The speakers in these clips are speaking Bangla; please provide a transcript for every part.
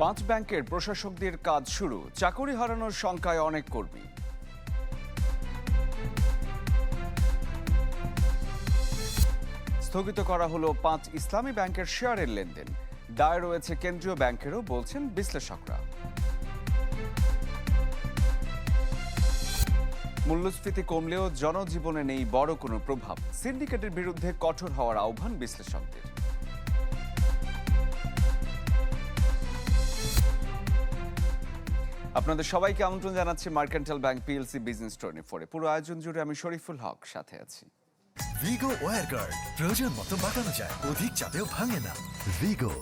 পাঁচ ব্যাংকের প্রশাসকদের কাজ শুরু। চাকরি হারানোর সংখ্যায় অনেক কর্মী। স্থগিত করা হলো পাঁচ ইসলামী ব্যাংকের শেয়ারের লেনদেন। দায় রয়েছে কেন্দ্রীয় ব্যাংকেরও, বলছেন বিশ্লেষকরা। মূল্যস্ফীতি কমলেও জনজীবনে নেই বড় কোনো প্রভাব। সিন্ডিকেটের বিরুদ্ধে কঠোর হওয়ার আহ্বান বিশ্লেষকদের। আপনাদের সবাইকে আমন্ত্রণ জানাচ্ছি Mercantile Bank PLC business twenty ফোরে পুরো আয়োজন জুড়ে আমি শরীফুল হক সাথে আছি। ভিগো ওয়ার গার্ড প্রয়োজন মতো বাঁকানো যায় অধিক চাপেও ভাঙে না। ভিগো।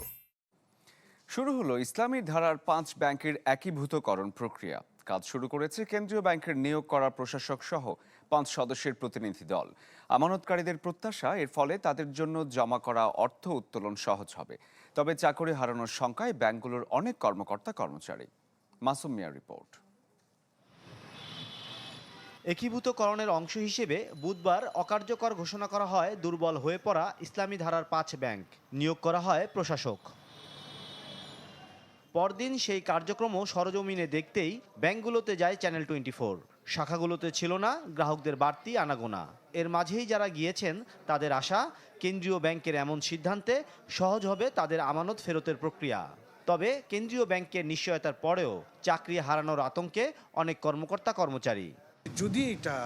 শুরু হলো ইসলামী ধারার পাঁচ ব্যাংকের একীভূতকরণ প্রক্রিয়া। কাজ শুরু করেছে কেন্দ্রীয় ব্যাংকের নিয়োগ করা প্রশাসক সহ পাঁচ সদস্যের প্রতিনিধি দল। আমানতকারীদের প্রত্যাশা এর ফলে তাদের জন্য জমা করা অর্থ উত্তোলন সহজ হবে। তবে চাকরি হারানোর শঙ্কায় ব্যাংকগুলোর অনেক কর্মকর্তা কর্মচারী। মাসুম মিয়ার রিপোর্ট একীভূতকরণের অংশ হিসেবে বুধবার অকার্যকর ঘোষণা করা হয়, দুর্বল হয়ে পড়া ইসলামী ধারার পাঁচ ব্যাংক নিয়োগ করা হয় প্রশাসক। পরদিন সেই কার্যক্রমও সরজমিনে দেখতেই ব্যাংকগুলোতে যায় চ্যানেল টোয়েন্টি ফোর শাখাগুলোতে ছিল না, গ্রাহকদের বাড়তি আনাগোনা। এর মাঝেই যারা গিয়েছেন, তাদের আশা, কেন্দ্রীয় ব্যাংকের এমন সিদ্ধান্তে সহজ হবে তাদের আমানত ফেরতের প্রক্রিয়া। তবে কেন্দ্রীয় ব্যাংকের নিশ্চয়তার পরেও চাকরি হারানোর আতঙ্কে অনেক কর্মকর্তা কর্মচারী। যদি এটা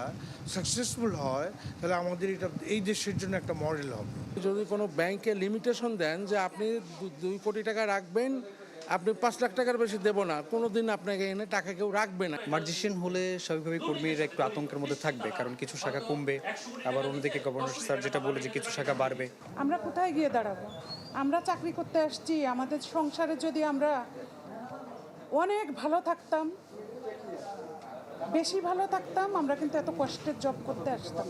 সাকসেসফুল হয় তাহলে আমাদের এটা এই দেশের জন্য একটা মডেল হবে। যদি কোনো ব্যাংকে লিমিটেশন দেন যে আপনি দুই কোটি টাকা রাখবেন আপনি পাঁচ লাখ টাকার বেশি দেবো না কোনো দিন আপনাকে এনে টাকা কেউ রাখবে না। মার্জিশিয়ান হলে স্বাভাবিকভাবেই কর্মীরা একটু আতঙ্কের মধ্যে থাকবে কারণ কিছু শাখা কমবে। আবার অন্যদিকে গভর্নর স্যার যেটা বলে যে কিছু শাখা বাড়বে। আমরা কোথায় গিয়ে দাঁড়াবো? আমরা চাকরি করতে আসছি আমাদের সংসারে যদি আমরা অনেক ভালো থাকতাম বেশি ভালো থাকতাম আমরা কিন্তু এত কষ্টের জব করতে আসতাম।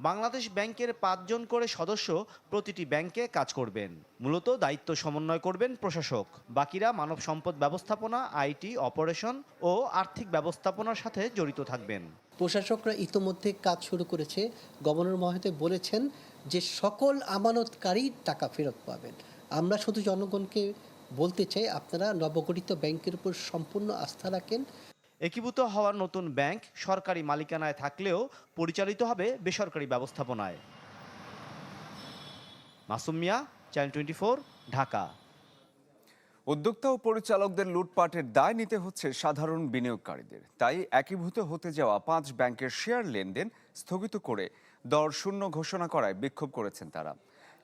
বাংলাদেশ ব্যাংকের পাঁচজন করে সদস্য প্রতিটি ব্যাংকে কাজ করবেন। মূলত দায়িত্ব সমন্বয় করবেন প্রশাসক। বাকিরা মানব সম্পদ ব্যবস্থাপনা আইটি অপারেশন ও আর্থিক ব্যবস্থাপনার সাথে জড়িত থাকবেন। প্রশাসকরা ইতোমধ্যে কাজ শুরু করেছে। গভর্নর মহাতে বলেছেন যে সকল আমানতকারী টাকা ফেরত পাবেন। আমরা শুধু জনগণকে বলতে চাই আপনারা নবগঠিত ব্যাংকের উপর সম্পূর্ণ আস্থা রাখেন। একীভূত হওয়ার নতুন ব্যাংক সরকারি মালিকানায় থাকলেও পরিচালিত হবে বেসরকারি ব্যবস্থাপনায়। Masum Mia channel twenty Dhaka. উদ্যোক্তা ও পরিচালকদের লুটপাটের দায় নিতে হচ্ছে সাধারণ বিনিয়োগকারীদের। তাই একীভূত হতে যাওয়া পাঁচ ব্যাংকের শেয়ার লেনদেন স্থগিত করে দর শূন্য ঘোষণা করায় বিক্ষোভ করেছেন তারা।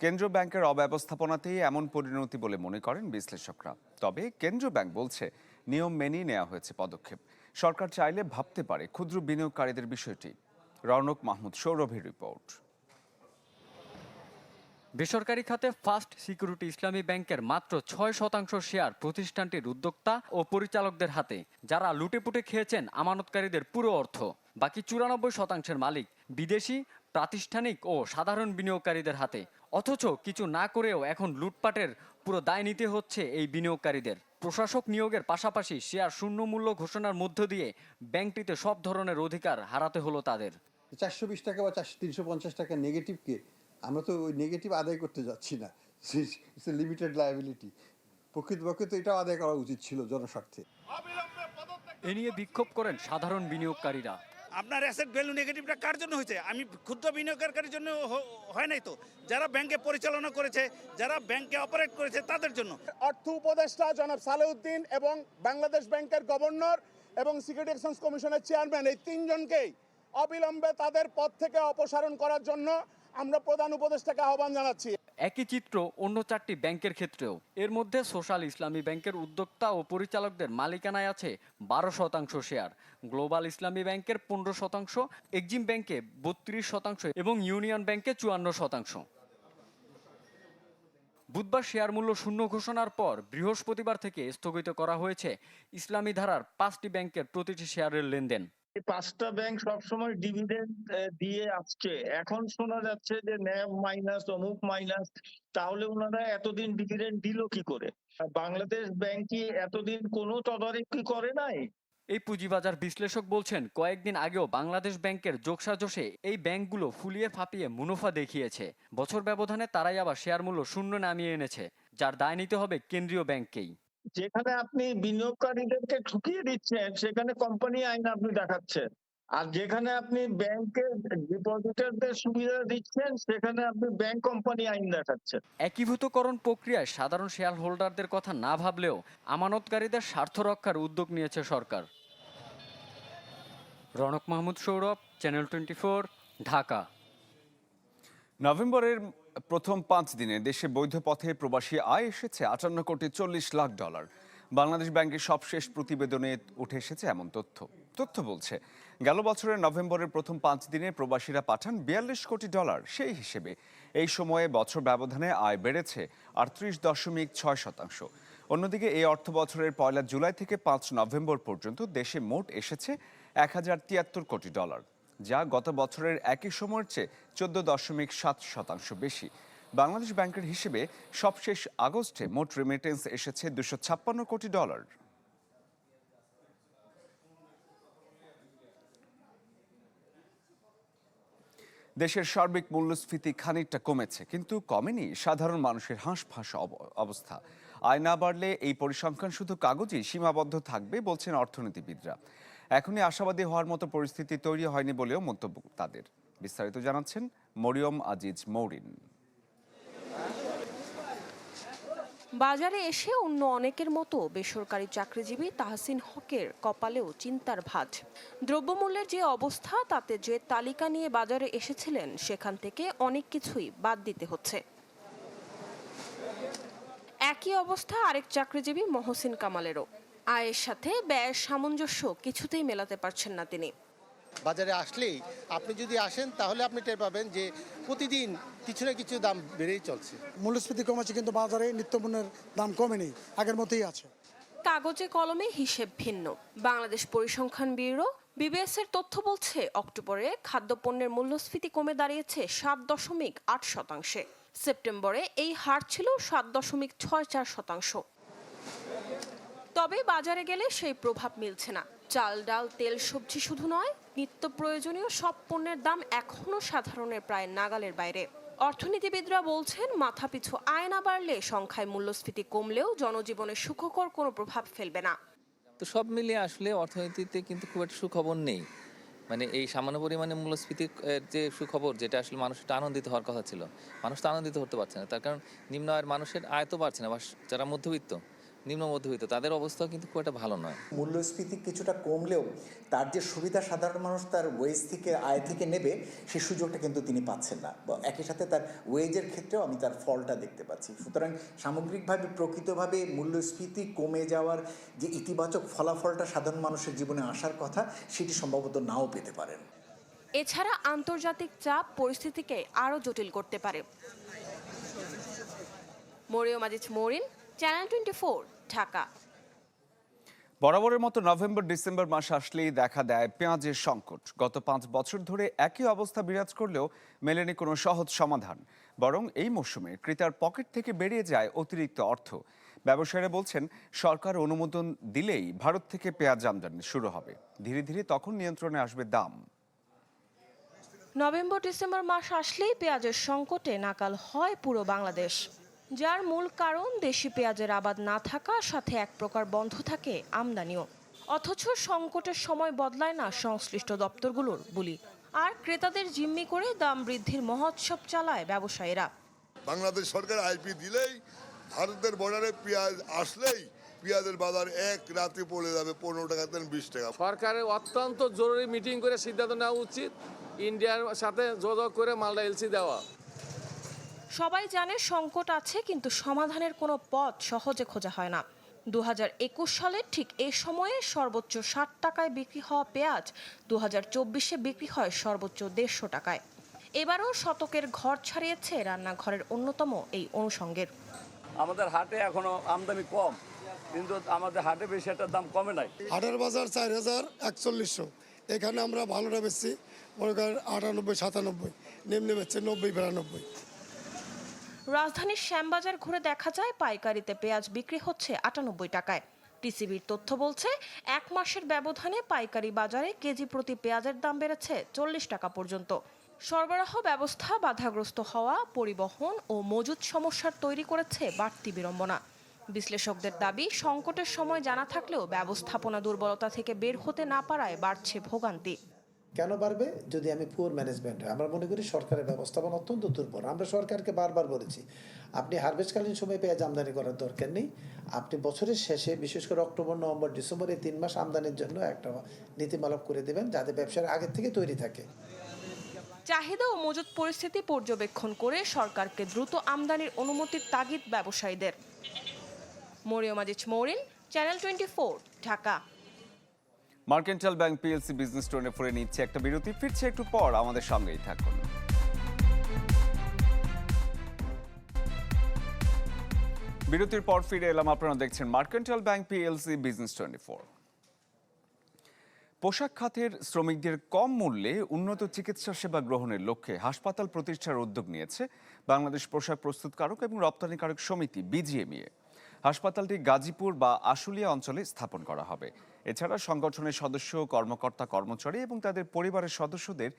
কেন্দ্রীয় ব্যাংকের অব্যবস্থাপনাতেই এমন পরিণতি বলে মনে করেন বিশ্লেষকরা। তবে কেন্দ্রীয় ব্যাংক বলছে, নিয়ম মেনেই নেওয়া হয়েছে পদক্ষেপ। সরকার চাইলে ভাবতে পারে ক্ষুদ্র বিনিয়োগকারীদের বিষয়টি। রৌনক মাহমুদ, সৌরভের রিপোর্ট। বেসরকারি খাতে ফার্স্ট সিকিউরিটি ইসলামী ব্যাংকের মাত্র ছয় শতাংশ শেয়ার প্রতিষ্ঠানটির উদ্যোক্তা ও পরিচালকদের হাতে, যারা লুটেপুটে খেয়েছেন আমানতকারীদের পুরো অর্থ। বাকি চুরানব্বই শতাংশের মালিক বিদেশি প্রাতিষ্ঠানিক ও সাধারণ বিনিয়োগকারীদের হাতে। অথচ কিছু না করেও এখন লুটপাটের পুরো দায় নিতে হচ্ছে এই বিনিয়োগকারীদের। প্রশাসক নিয়োগের পাশাপাশি শেয়ার শূন্য মূল্য ঘোষণার মধ্য দিয়ে ব্যাংকটিতে সব ধরনের অধিকার হারাতে হলো তাদের। চারশো বিশ টাকা বা চারশো তিনশো পঞ্চাশ টাকা নেগেটিভকে আমরা তো ওই নেগেটিভ আদায় করতে যাচ্ছি না। ইটস লিমিটেড লায়াবিলিটি প্রকৃতপক্ষে তো এটাও আদায় করা উচিত ছিল জনস্বার্থে। এ নিয়ে বিক্ষোভ করেন সাধারণ বিনিয়োগকারীরা। আপনার অ্যাসেট ভ্যালু নেগেটিভটা কার জন্য হয়েছে? আমি ক্ষুদ্র বিনিয়োগকারীর জন্য হয় নাই তো? যারা ব্যাংকে পরিচালনা করেছে, যারা ব্যাংকে অপারেট করেছে, তাদের জন্য। অর্থ উপদেষ্টা জনাব সালেউদ্দিন এবং বাংলাদেশ ব্যাংকের গভর্নর এবং সিকিউরিটি এক্সচেঞ্জ কমিশনের চেয়ারম্যান এই তিনজনকেই অবিলম্বে তাদের পদ থেকে অপসারণ করার জন্য আমরা প্রধান উপদেষ্টাকে আহ্বান জানাচ্ছি। একই চিত্র অন্য চারটি ব্যাংকের ক্ষেত্রেও। এর মধ্যে সোশ্যাল ইসলামী ব্যাংকের উদ্যোক্তা ও পরিচালকদের মালিকানায় আছে বারো শতাংশ শেয়ার, গ্লোবাল ইসলামী ব্যাংকের পনেরো শতাংশ, এক্সিম ব্যাংকে বত্রিশ শতাংশ এবং ইউনিয়ন ব্যাংকে চুয়ান্ন শতাংশ। বুধবার শেয়ার মূল্য শূন্য ঘোষণার পর বৃহস্পতিবার থেকে স্থগিত করা হয়েছে ইসলামী ধারার পাঁচটি ব্যাংকের প্রতিটি শেয়ারের লেনদেন। পাঁচটা ব্যাংক সবসময় ডিভিডেন্ড দিয়ে আসছে। এখন শোনা যাচ্ছে যে ন্যাব মাইনাস অমুক মাইনাস তাহলে ওনারা এতদিন ডিভিডেন্ড দিল কি করে? বাংলাদেশ ব্যাংক কি এতদিন কোনো তদারকি করে নাই? এই পুঁজিবাজার বিশ্লেষক বলছেন, কয়েকদিন আগেও বাংলাদেশ ব্যাংকের যোগসাজশে এই ব্যাংকগুলো ফুলিয়ে ফাঁপিয়ে মুনাফা দেখিয়েছে। বছর ব্যবধানে তারাই আবার শেয়ার মূল্য শূন্য নামিয়ে এনেছে, যার দায় নিতে হবে কেন্দ্রীয় ব্যাংককেই। যেখানে আপনি বিনিয়োগকারীদেরকে ঠকিয়ে দিচ্ছেন সেখানে কোম্পানি আইন আপনি দেখাচ্ছেন আর যেখানে আপনি ব্যাংকের ডিপোজিটারদের সুবিধা দিচ্ছেন সেখানে আপনি ব্যাংক কোম্পানি আইন দেখাচ্ছেন একীভূতকরণ প্রক্রিয়ায় সাধারণ শেয়ার হোল্ডারদের কথা না ভাবলেও আমানতকারীদের স্বার্থ রক্ষার উদ্যোগ নিয়েছে সরকার। Ronok Mahmud Sourav channel twenty four Dhaka. নভেম্বরের প্রথম পাঁচ দিনে দেশে বৈধ পথে প্রবাসী আয় এসেছে আটান্ন কোটি চল্লিশ লাখ ডলার। বাংলাদেশ ব্যাংকের সবশেষ প্রতিবেদনে উঠে এসেছে এমন তথ্য। তথ্য বলছে, গেল বছরের নভেম্বরের প্রথম পাঁচ দিনে প্রবাসীরা পাঠান বিয়াল্লিশ কোটি ডলার, সেই হিসেবে। এই সময়ে বছর ব্যবধানে আয় বেড়েছে আটত্রিশ দশমিক ছয় শতাংশ। অন্যদিকে এই অর্থ বছরের পয়লা জুলাই থেকে পাঁচ নভেম্বর পর্যন্ত দেশে মোট এসেছে এক হাজার তিয়াত্তর কোটি ডলার। যা গত বছরের একই সময়ের চেয়ে চোদ্দ দশমিক সাত শতাংশ বেশি। বাংলাদেশ ব্যাংকের হিসেবে সবশেষ আগস্টে মোট রেমিটেন্স এসেছে দুশো ছাপ্পান্ন কোটি ডলার। দেশের সার্বিক মূল্যস্ফীতি খানিকটা কমেছে, কিন্তু কমেনি সাধারণ মানুষের হাঁসফাঁস অব- অবস্থা। আয় না বাড়লে এই পরিসংখ্যান শুধু কাগজেই সীমাবদ্ধ থাকবে বলছেন অর্থনীতিবিদরা। এখনই আশাবাদী হওয়ার মতো পরিস্থিতি তৈরি হয়নি বলেও মন্তব্য তাদের। বিস্তারিত জানাচ্ছেন মরিয়ম আজিজ মৌরিন। বাজারে এসে অন্য অনেকের মতো বেসরকারি চাকরিজীবী তাহসিন হকের কপালেও চিন্তার ভাঁজ। দ্রব্যমূল্যের যে অবস্থা, তাতে যে তালিকা নিয়ে বাজারে এসেছিলেন, সেখান থেকে অনেক কিছুই বাদ দিতে হচ্ছে। একই অবস্থা আরেক চাকরিজীবী মহসিন কামালেরও। আয়ের সাথে ব্যয়ের সামঞ্জস্য কিছুতেই মেলাতে পারছেন না তিনি। বাজারে আসলেই আপনি যদি আসেন তাহলে আপনি টের পাবেন যে প্রতিদিন কিছু না কিছু দাম বেড়েই চলছে। মূল্যস্ফীতি কমেছে কিন্তু বাজারে নিত্যপণ্যের দাম কমেনি আগের মতোই আছে। কাগজে কলমে হিসেব ভিন্ন। বাংলাদেশ পরিসংখ্যান ব্যুরো বিবিএস এর তথ্য বলছে অক্টোবরে খাদ্যপণ্যের মূল্যস্ফীতি কমে দাঁড়িয়েছে সাত দশমিক আট শতাংশে। সেপ্টেম্বরে এই হার ছিল সাত দশমিক ছয় চার শতাংশ। তবে বাজারে গেলে সেই প্রভাব মিলছে না। চাল, ডাল, তেল, সবজি শুধু নয়, নিত্য প্রয়োজনীয় সব পণ্যের দাম এখনও সাধারণের প্রায় নাগালের বাইরে। অর্থনীতিবিদরা বলছেন, মাথাপিছু আয় না বাড়লে সংখ্যায় মূল্যস্ফীতি কমলেও জনজীবনে সুখকর কোনো প্রভাব ফেলবে না। তো সব মিলিয়ে আসলে অর্থনীতিতে কিন্তু খুব একটা সুখবর নেই। মানে এই সামান্য পরিমাণে মূল্যস্ফীতির যে সুখবর যেটা আসলে মানুষ আনন্দিত হওয়ার কথা ছিল, মানুষ তো আনন্দিত হতে পারছে না। তার কারণ নিম্ন আয়ের মানুষের আয় তো বাড়ছে না, বা যারা মধ্যবিত্ত নিম্ন মধ্যবিত্ত তাদের অবস্থাও কিন্তু খুব একটা ভালো নয়। মূল্যস্ফীতি কিছুটা কমলেও তার যে সুবিধা সাধারণ মানুষ তার ওয়েজ থেকে আয় থেকে নেবে সেই সুযোগটা কিন্তু তিনি পাচ্ছেন না। বা একই সাথে তার ওয়েজের ক্ষেত্রেও আমি তার ফলটা দেখতে পাচ্ছি। সুতরাং সামগ্রিকভাবে প্রকৃতভাবে মূল্যস্ফীতি কমে যাওয়ার যে ইতিবাচক ফলাফলটা সাধারণ মানুষের জীবনে আসার কথা সেটি সম্ভবত নাও পেতে পারেন। এছাড়া আন্তর্জাতিক চাপ পরিস্থিতিকে আরও জটিল করতে পারে। Mariam Aziz Maurin channel twenty Dhaka. বরাবরের মতো নভেম্বর ডিসেম্বর মাস আসলেই দেখা দেয় পেঁয়াজের সংকট। গত পাঁচ বছর ধরে একই অবস্থা বিরাজ করলেও মেলেনি কোনো সহজ সমাধান। বরং এই মৌসুমে ক্রেতার পকেট থেকে বেরিয়ে যায় অতিরিক্ত অর্থ। ব্যবসায়ীরা বলছেন সরকার অনুমোদন দিলেই ভারত থেকে পেঁয়াজ আমদানি শুরু হবে। ধীরে ধীরে তখন নিয়ন্ত্রণে আসবে দাম। নভেম্বর ডিসেম্বর মাস আসলেই পেঁয়াজের সংকটে নাকাল হয় পুরো বাংলাদেশ। যার মূল কারণ দেশি পেঁয়াজের আবাদ না থাকা সাথে এক প্রকার বন্ধ থাকে আমদানিও। অথচ সংকটের সময় বদলায় না সংশ্লিষ্ট দপ্তরগুলোর বলি। আর ক্রেতাদের জিম্মি করে দাম বৃদ্ধির মহোৎসব চালায় ব্যবসায়ীরা। বাংলাদেশ সরকার আইপি দিলেই ভারতের বর্ডারে পেঁয়াজ আসলেই পেঁয়াজের বাজার এক রাতে পড়ে যাবে পনেরো টাকা থেকে বিশ টাকা। সরকারের অত্যন্ত জরুরি মিটিং করে সিদ্ধান্ত নেওয়া উচিত। ইন্ডিয়ার সাথে যোগাযোগ করে মালদা এলসি দেওয়া। সবাই জানে সংকট আছে কিন্তু সমাধানের কোনো পথ সহজে খোঁজা হয় না। দু সালের ঠিক এ সময়ে সর্বোচ্চ ষাট টাকায় বিক্রি হওয়া পেঁয়াজ দু হাজার চব্বিশে বিক্রি হয় সর্বোচ্চ দেড়শো টাকায়। এবারও শতকের ঘর ছাড়িয়েছে রান্নাঘরের অন্যতম এই অনুষঙ্গের। আমাদের হাটে এখনও আমদানি কম কিন্তু আমাদের হাটে বেশি একটা দাম কমে নাই। হাটের বাজার চার হাজার একচল্লিশশো। এখানে আমরা ভালোটা বেচছি মনে করেন আটানব্বই সাতানব্বই নিম্নে বেচছে নব্বই বিরানব্বই। রাজধানীর শ্যামবাজার ঘুরে দেখা যায় পাইকারিতে পেঁয়াজ বিক্রি হচ্ছে আটানব্বই টাকায়। টিসিবির তথ্য বলছে, এক মাসের ব্যবধানে পাইকারি বাজারে কেজি প্রতি পেঁয়াজের দাম বেড়েছে চল্লিশ টাকা পর্যন্ত। সরবরাহ ব্যবস্থা বাধাগ্রস্ত হওয়া, পরিবহন ও মজুদ সমস্যার তৈরি করেছে বাড়তি বিড়ম্বনা। বিশ্লেষকদের দাবি, সংকটের সময় জানা থাকলেও ব্যবস্থাপনা দুর্বলতা থেকে বের হতে না পারায় বাড়ছে ভোগান্তি। কেন বাড়বে? যদি আমি পুয়ার ম্যানেজমেন্ট হয়। আমরা মনে করি সরকারের ব্যবস্থাপনা অত্যন্ত দুর্বল। আমরা সরকারকে বারবার বলেছি, আপনি হারভেস্টকালীন সময় পেঁয়াজ আমদানি করার দরকার নেই। আপনি বছরের শেষে, বিশেষ করে অক্টোবর, নভেম্বর, ডিসেম্বর, এই তিন মাস আমদানির জন্য একটা নীতিমালক করে দেবেন, যাতে ব্যবসার আগের থেকে তৈরি থাকে। চাহিদা ও মজুত পরিস্থিতি পর্যবেক্ষণ করে সরকারকে দ্রুত আমদানির অনুমতির তাগিদ ব্যবসায়ীদের। Mariam Aziz Maurin, channel twenty Dhaka. Mercantile Bank PLC business twenty ফোরে নিচ্ছে একটা বিরতি। ফিরছে একটু পর, আমাদের সঙ্গেই থাকুন। বিরতির পর ফিরে এলাম, আপনারা দেখছেন Mercantile Bank PLC business twenty four. পোশাক খাতের শ্রমিকদের কম মূল্যে উন্নত চিকিৎসা সেবা গ্রহণের লক্ষ্যে হাসপাতাল প্রতিষ্ঠার উদ্যোগ নিয়েছে বাংলাদেশ পোশাক প্রস্তুতকারক এবং রপ্তানিকারক সমিতি, বিজিএমইএ। হাসপাতালটি গাজীপুর বা আশুলিয়া অঞ্চলে স্থাপন করা হবে। এছাড়া সংগঠনের সদস্য, কর্মকর্তা, কর্মচারী এবং তাদের পরিবারের সদস্যদের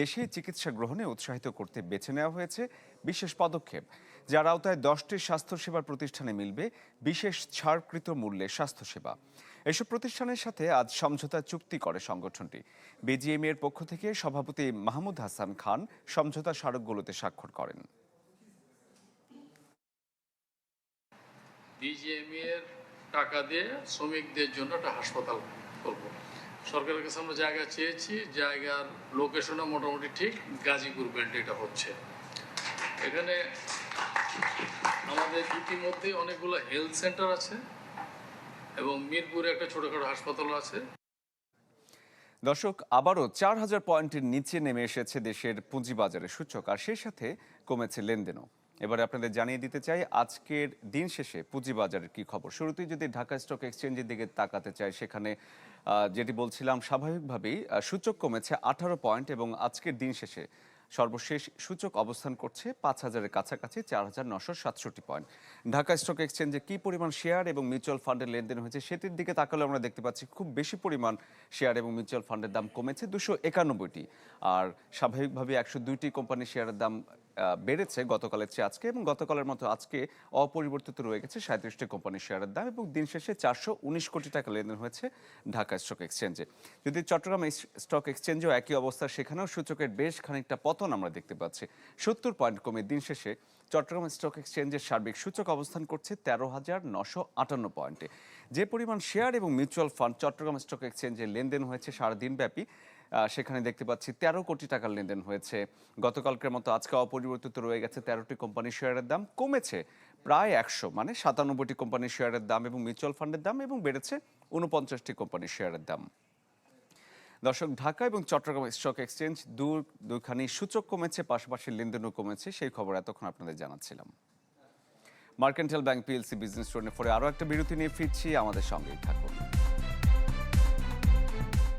দেশে চিকিৎসা গ্রহণে উৎসাহিত করতে বেছে নেওয়া হয়েছে বিশেষ পদক্ষেপ। যার আওতায় দশটি স্বাস্থ্যসেবা প্রতিষ্ঠানে মিলবে বিশেষ ছাড়কৃত মূল্যে স্বাস্থ্যসেবা। এসব প্রতিষ্ঠানের সাথে আজ সমঝোতা চুক্তি করে সংগঠনটি। বিজিএমএ এর পক্ষ থেকে সভাপতি মাহমুদ হাসান খান সমঝোতা স্মারকগুলোতে স্বাক্ষর করেন। টাকা দিয়ে শ্রমিকদের জন্য একটা হাসপাতাল করব সরকারের কাছে আমরা জায়গা চেয়েছি, জায়গার লোকেশনও মোটামুটি ঠিক, গাজীপুর ব্যান্ড এটা হচ্ছে। এখানে আমাদের ইতিমধ্যে অনেকগুলো হেলথ সেন্টার আছে এবং মিরপুরে একটা ছোটখাটো হাসপাতাল আছে। দর্শক, আবারও চার হাজার পয়েন্টের নিচে নেমে এসেছে দেশের পুঁজিবাজারের সূচক, আর সেই সাথে কমেছে লেনদেনও। এবারে আপনাদের জানিয়ে দিতে চাই, আজকের দিন শেষে পুঁজিবাজারের কি খবর? শুরুতেই যদি ঢাকা স্টক এক্সচেঞ্জের দিকে তাকাতে চাই, সেখানে যেটি বলছিলাম, স্বাভাবিকভাবেই সূচক কমেছে আঠারো পয়েন্ট এবং আজকের দিন শেষে সর্বশেষ সূচক অবস্থান করছে পাঁচ হাজারের কাছাকাছি, চার হাজার নশো সাতষট্টি পয়েন্ট। ঢাকা স্টক এক্সচেঞ্জে কি পরিমাণ শেয়ার এবং মিউচুয়াল ফান্ডের লেনদেন হয়েছে সেটির দিকে তাকালে আমরা দেখতে পাচ্ছি খুব বেশি পরিমাণ শেয়ার এবং মিউচুয়াল ফান্ডের দাম কমেছে দুশো একানব্বইটি। আর স্বাভাবিকভাবে একশো দুইটি কোম্পানির শেয়ারের দাম বেড়েছে গতকালের চেয়ে আজকে এবং গতকালের মতো আজকে অপরিবর্তিত রয়ে গেছে সাঁত্রিশটি কোম্পানির শেয়ারের দাম এবং দিন শেষে চারশো উনিশ কোটি টাকা লেনদেন হয়েছে ঢাকা স্টক এক্সচেঞ্জে। যদি চট্টগ্রাম স্টক এক্সচেঞ্জেও একই অবস্থা সেখানেও সূচকের বেশ খানিকটা পতন আমরা দেখতে পাচ্ছি। সত্তর পয়েন্ট কমে দিন শেষে চট্টগ্রাম স্টক এক্সচেঞ্জের সার্বিক সূচক অবস্থান করছে তেরো হাজার নশো আটান্ন পয়েন্টে। যে পরিমাণ শেয়ার এবং মিউচুয়াল ফান্ড চট্টগ্রাম স্টক এক্সচেঞ্জে লেনদেন হয়েছে সারাদিন ব্যাপী আহ, সেখানে দেখতে পাচ্ছি তেরো কোটি টাকার লেনদেন হয়েছে। গতকালকের মতো আজকে অপরিবর্তিত রয়ে গেছে তেরোটি কোম্পানির শেয়ারের দাম। কমেছে প্রায় একশো মানে সাতানব্বইটি কোম্পানির শেয়ারের দাম এবং মিউচুয়াল ফান্ডের দাম এবং বেড়েছে উনপঞ্চাশটি কোম্পানির শেয়ারের দাম। দর্শক, ঢাকা এবং চট্টগ্রাম স্টক এক্সচেঞ্জ দু দুখানি সূচক কমেছে, পাশাপাশি লেনদেনও কমেছে। সেই খবর এতক্ষণ আপনাদের জানাচ্ছিলাম। Mercantile Bank PLC business twenty ফোরে আরও একটা বিরতি নিয়ে ফিরছি। আমাদের সঙ্গেই থাকুন।